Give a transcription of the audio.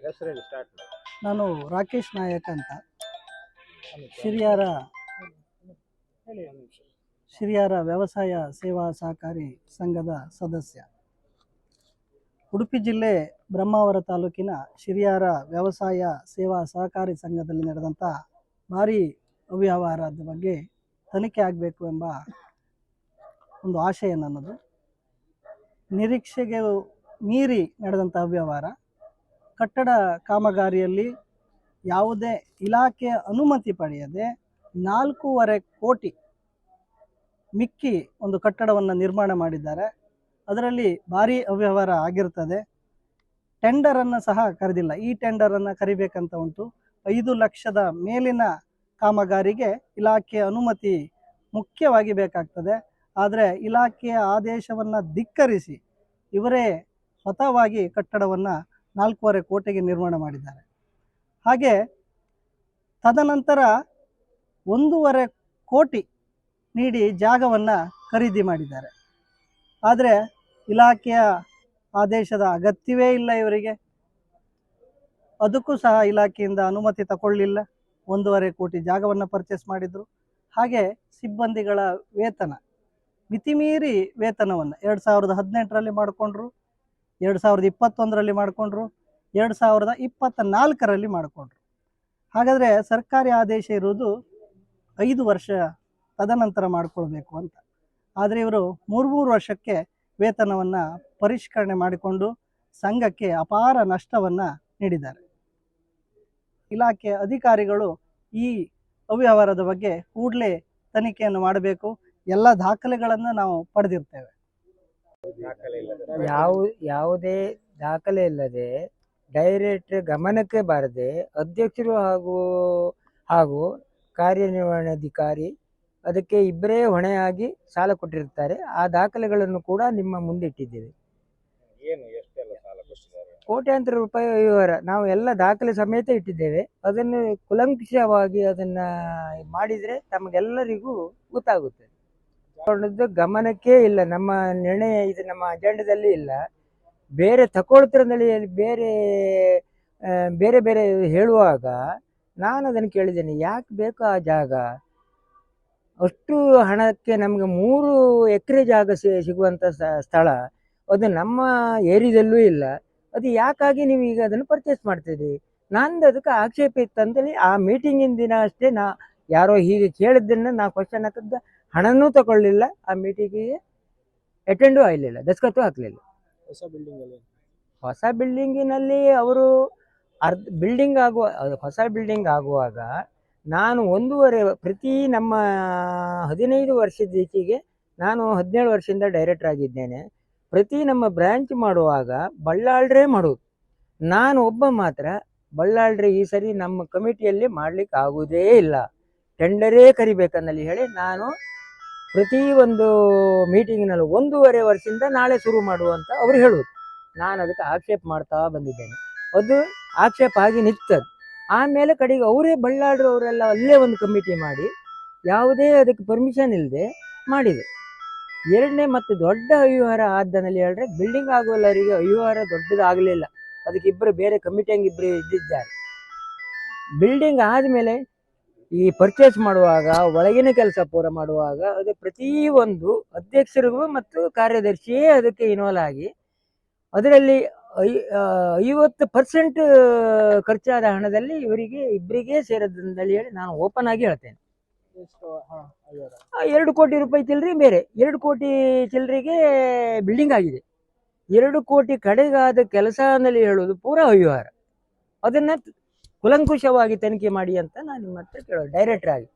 Start ನಾನು ರಾಕೇಶ್ ನಾಯಕ್ ಅಂತ. ಶಿರಿಯಾರ ಹೇಳಿ ಒಂದು ನಿಮಿಷ. ಶಿರಿಯಾರ ವ್ಯವಸಾಯ ಸೇವಾ ಸಹಕಾರಿ ಸಂಘದ ಸದಸ್ಯ. ಉಡುಪಿ ಜಿಲ್ಲೆ ಬ್ರಹ್ಮಾವರ ತಾಲೂಕಿನ ಶ್ರೀಯಾರ ವ್ಯವಸಾಯ ಸೇವಾ ಸಹಕಾರಿ ಸಂಘದಲ್ಲಿ ನಡೆದಂಥ ಭಾರಿ ಅವ್ಯವಹಾರದ ಬಗ್ಗೆ ತನಿಖೆ ಆಗಬೇಕು ಎಂಬ ಒಂದು ಆಶಯ ನನ್ನದು. ನಿರೀಕ್ಷೆಗೆ ಮೀರಿ ನಡೆದಂಥ ಅವ್ಯವಹಾರ. ಕಟ್ಟಡ ಕಾಮಗಾರಿಯಲ್ಲಿ ಯಾವುದೇ ಇಲಾಖೆಯ ಅನುಮತಿ ಪಡೆಯದೆ ನಾಲ್ಕೂವರೆ ಕೋಟಿ ಮಿಕ್ಕಿ ಒಂದು ಕಟ್ಟಡವನ್ನು ನಿರ್ಮಾಣ ಮಾಡಿದ್ದಾರೆ. ಅದರಲ್ಲಿ ಭಾರಿ ಅವ್ಯವಹಾರ ಆಗಿರ್ತದೆ. ಟೆಂಡರನ್ನು ಸಹ ಕರೆದಿಲ್ಲ. ಈ ಟೆಂಡರನ್ನು ಕರಿಬೇಕಂತ ಉಂಟು. ಐದು ಲಕ್ಷದ ಮೇಲಿನ ಕಾಮಗಾರಿಗೆ ಇಲಾಖೆಯ ಅನುಮತಿ ಮುಖ್ಯವಾಗಿ ಬೇಕಾಗ್ತದೆ. ಆದರೆ ಇಲಾಖೆಯ ಆದೇಶವನ್ನು ಧಿಕ್ಕರಿಸಿ ಇವರೇ ಸ್ವತಃವಾಗಿ ಕಟ್ಟಡವನ್ನು ನಾಲ್ಕೂವರೆ ಕೋಟಿಗೆ ನಿರ್ಮಾಣ ಮಾಡಿದ್ದಾರೆ. ಹಾಗೆ ತದನಂತರ ಒಂದೂವರೆ ಕೋಟಿ ನೀಡಿ ಜಾಗವನ್ನು ಖರೀದಿ ಮಾಡಿದ್ದಾರೆ. ಆದರೆ ಇಲಾಖೆಯ ಆದೇಶದ ಅಗತ್ಯವೇ ಇಲ್ಲ ಇವರಿಗೆ. ಅದಕ್ಕೂ ಸಹ ಇಲಾಖೆಯಿಂದ ಅನುಮತಿ ತಗೊಳ್ಳಿಲ್ಲ ಒಂದೂವರೆ ಕೋಟಿ ಜಾಗವನ್ನು ಪರ್ಚೇಸ್ ಮಾಡಿದರು. ಹಾಗೆ ಸಿಬ್ಬಂದಿಗಳ ವೇತನ, ಮಿತಿಮೀರಿ ವೇತನವನ್ನು ಎರಡು ಸಾವಿರದ ಹದಿನೆಂಟರಲ್ಲಿ ಮಾಡಿಕೊಂಡ್ರು. ಎರಡು ಸಾವಿರದ ಇಪ್ಪತ್ತೊಂದರಲ್ಲಿ ಮಾಡಿಕೊಂಡ್ರು, ಎರಡು ಸಾವಿರದ ಇಪ್ಪತ್ತ ನಾಲ್ಕರಲ್ಲಿ ಮಾಡಿಕೊಂಡ್ರು. ಹಾಗಾದರೆ ಸರ್ಕಾರಿ ಆದೇಶ ಇರುವುದು ಐದು ವರ್ಷ ತದನಂತರ ಮಾಡಿಕೊಳ್ಬೇಕು ಅಂತ. ಆದರೆ ಇವರು ಮೂರು ಮೂರು ವರ್ಷಕ್ಕೆ ವೇತನವನ್ನು ಪರಿಷ್ಕರಣೆ ಮಾಡಿಕೊಂಡು ಸಂಘಕ್ಕೆ ಅಪಾರ ನಷ್ಟವನ್ನು ನೀಡಿದ್ದಾರೆ. ಇಲಾಖೆ ಅಧಿಕಾರಿಗಳು ಈ ಅವ್ಯವಹಾರದ ಬಗ್ಗೆ ಕೂಡಲೇ ತನಿಖೆಯನ್ನು ಮಾಡಬೇಕು. ಎಲ್ಲ ದಾಖಲೆಗಳನ್ನು ನಾವು ಪಡೆದಿರ್ತೇವೆ. ಯಾವ ಯಾವುದೇ ದಾಖಲೆ ಇಲ್ಲದೆ ಡೈರೆಕ್ಟ್ ಗಮನಕ್ಕೆ ಬಾರದೆ ಅಧ್ಯಕ್ಷರು ಹಾಗೂ ಹಾಗೂ ಕಾರ್ಯನಿರ್ವಹಣಾಧಿಕಾರಿ ಅದಕ್ಕೆ ಇಬ್ಬರೇ ಹೊಣೆಯಾಗಿ ಸಾಲ ಕೊಟ್ಟಿರ್ತಾರೆ ಆ ದಾಖಲೆಗಳನ್ನು ಕೂಡ ನಿಮ್ಮ ಮುಂದಿಟ್ಟಿದ್ದೇವೆ. ಏನು ಎಷ್ಟೆಲ್ಲ ಸಾಲ ಕೊಟ್ಟಿದ್ದಾರೆ? ಕೋಟ್ಯಾಂತರ ರೂಪಾಯಿ ವ್ಯವಹಾರ ನಾವು ಎಲ್ಲ ದಾಖಲೆ ಸಮೇತ ಇಟ್ಟಿದ್ದೇವೆ. ಅದನ್ನು ಕುಲಂಕುಷವಾಗಿ ಅದನ್ನ ಮಾಡಿದ್ರೆ ತಮಗೆಲ್ಲರಿಗೂ ಗೊತ್ತಾಗುತ್ತೆ. ತಗೊಂಡದ್ದು ಗಮನಕ್ಕೆ ಇಲ್ಲ. ನಮ್ಮ ನಿರ್ಣಯ ಇದು ನಮ್ಮ ಅಜೆಂಡದಲ್ಲಿ ಇಲ್ಲ. ಬೇರೆ ತಗೊಳ್ತಿರಲ್ಲಿ ಬೇರೆ ಬೇರೆ ಬೇರೆ ಹೇಳುವಾಗ ನಾನು ಅದನ್ನು ಕೇಳಿದ್ದೇನೆ. ಯಾಕೆ ಬೇಕು ಆ ಜಾಗ? ಅಷ್ಟು ಹಣಕ್ಕೆ ನಮಗೆ ಮೂರು ಎಕರೆ ಜಾಗ ಸಿಗುವಂಥ ಸ್ಥಳ. ಅದು ನಮ್ಮ ಏರಿಯಾದಲ್ಲೂ ಇಲ್ಲ. ಅದು ಯಾಕಾಗಿ ನೀವು ಈಗ ಅದನ್ನು ಪರ್ಚೇಸ್ ಮಾಡ್ತೀರಿ ನಂದು ಅದಕ್ಕೆ ಆಕ್ಷೇಪ ಇತ್ತು ಅಂತೇಳಿ ಆ ಮೀಟಿಂಗಿನ ದಿನ ಅಷ್ಟೇ ನಾ ಯಾರೋ ಹೀಗೆ ಕೇಳಿದ್ದನ್ನು ನಾ ಕ್ವಶನ್ ಹಾಕಿದ್ದ ಹಣನೂ ತಗೊಳ್ಳಿಲ್ಲ ಆ ಮೀಟಿಂಗಿಗೆ ಅಟೆಂಡೂ ಆಗಲಿಲ್ಲ ದಸ್ಕತ್ತು ಹಾಕಲಿಲ್ಲ ಹೊಸ ಬಿಲ್ಡಿಂಗ್ ಅಲ್ಲಿ ಹೊಸ ಬಿಲ್ಡಿಂಗಿನಲ್ಲಿ ಅವರು ಅರ್ಧ ಬಿಲ್ಡಿಂಗ್ ಆಗುವ ಹೊಸ ಬಿಲ್ಡಿಂಗ್ ಆಗುವಾಗ ನಾನು ಒಂದೂವರೆ ಪ್ರತಿ ನಮ್ಮ ಹದಿನೈದು ವರ್ಷದ ಈಚೆಗೆ ನಾನು ಹದಿನೇಳು ವರ್ಷದಿಂದ ಡೈರೆಕ್ಟರ್ ಆಗಿದ್ದೇನೆ. ಪ್ರತಿ ನಮ್ಮ ಬ್ರ್ಯಾಂಚ್ ಮಾಡುವಾಗ ಬಳ್ಳಾಳ್ರೇ ಮಾಡುವುದು ನಾನು ಒಬ್ಬ ಮಾತ್ರ ಬಳ್ಳಾಳ್ರೆ ಈ ಸರಿ ನಮ್ಮ ಕಮಿಟಿಯಲ್ಲಿ ಮಾಡ್ಲಿಕ್ಕೆ ಆಗುವುದೇ ಇಲ್ಲ. ಟೆಂಡರೇ ಕರಿಬೇಕನ್ನಲ್ಲಿ ಹೇಳಿ ನಾನು ಪ್ರತಿ ಒಂದು ಮೀಟಿಂಗ್ನಲ್ಲಿ ಒಂದೂವರೆ ವರ್ಷದಿಂದ ನಾಳೆ ಶುರು ಮಾಡುವಂತ ಅವರು ಹೇಳುವುದು ನಾನು ಅದಕ್ಕೆ ಆಕ್ಷೇಪ ಮಾಡ್ತಾ ಬಂದಿದ್ದೇನೆ. ಅದು ಆಕ್ಷೇಪ ಆಗಿ ನಿಂತದ್ದು. ಆಮೇಲೆ ಕಡೆಗೆ ಅವರೇ ಬಳ್ಳಾಡ್ರು ಅವರೆಲ್ಲ ಅಲ್ಲೇ ಒಂದು ಕಮಿಟಿ ಮಾಡಿ ಯಾವುದೇ ಅದಕ್ಕೆ ಪರ್ಮಿಷನ್ ಇಲ್ಲದೆ ಮಾಡಿದೆ ಎರಡನೇ ಮತ್ತು ದೊಡ್ಡ ಅವ್ಯವಹಾರ ಆದ್ದನಲ್ಲಿ ಹೇಳಿದ್ರೆ ಬಿಲ್ಡಿಂಗ್ ಆಗುವಲ್ಲರಿಗೆ ಅವ್ಯವಹಾರ ದೊಡ್ಡದಾಗಲಿಲ್ಲ. ಅದಕ್ಕೆ ಇಬ್ಬರು ಬೇರೆ ಕಮಿಟಿ ಹಂಗೆ ಇಬ್ಬರು ಇದ್ದಿದ್ದಾರೆ. ಬಿಲ್ಡಿಂಗ್ ಆದಮೇಲೆ ಈ ಪರ್ಚೇಸ್ ಮಾಡುವಾಗ ಒಳಗಿನ ಕೆಲಸ ಪೂರ ಮಾಡುವಾಗ ಅದು ಪ್ರತಿಯೊಂದು ಅಧ್ಯಕ್ಷರಿಗೂ ಮತ್ತು ಕಾರ್ಯದರ್ಶಿಯೇ ಅದಕ್ಕೆ ಇನ್ವಾಲ್ವ್ ಆಗಿ ಅದರಲ್ಲಿ ಐ ಐವತ್ತು ಪರ್ಸೆಂಟ್ ಖರ್ಚಾದ ಹಣದಲ್ಲಿ ಇವರಿಗೆ ಇಬ್ಬರಿಗೆ ಸೇರದಂತೇಳಿ ಹೇಳಿ ನಾನು ಓಪನ್ ಆಗಿ ಹೇಳ್ತೇನೆ. ಎರಡು ಕೋಟಿ ರೂಪಾಯಿ ಚಿಲ್ಲರೆ ಬೇರೆ. ಎರಡು ಕೋಟಿ ಚಿಲ್ಲರಿಗೆ ಬಿಲ್ಡಿಂಗ್ ಆಗಿದೆ. ಎರಡು ಕೋಟಿ ಕಡೆಗಾದ ಕೆಲಸ ಅನ್ನಲ್ಲಿ ಹೇಳೋದು ಪೂರ ಅವ್ಯವಹಾರ ಅದನ್ನ ಕುಲಂಕುಷವಾಗಿ ತನಿಖೆ ಮಾಡಿ ಅಂತ ನಾನು ನಿಮ್ಮ ಹತ್ರ ಕೇಳೋದು ಡೈರೆಕ್ಟ್ರಾಗಿ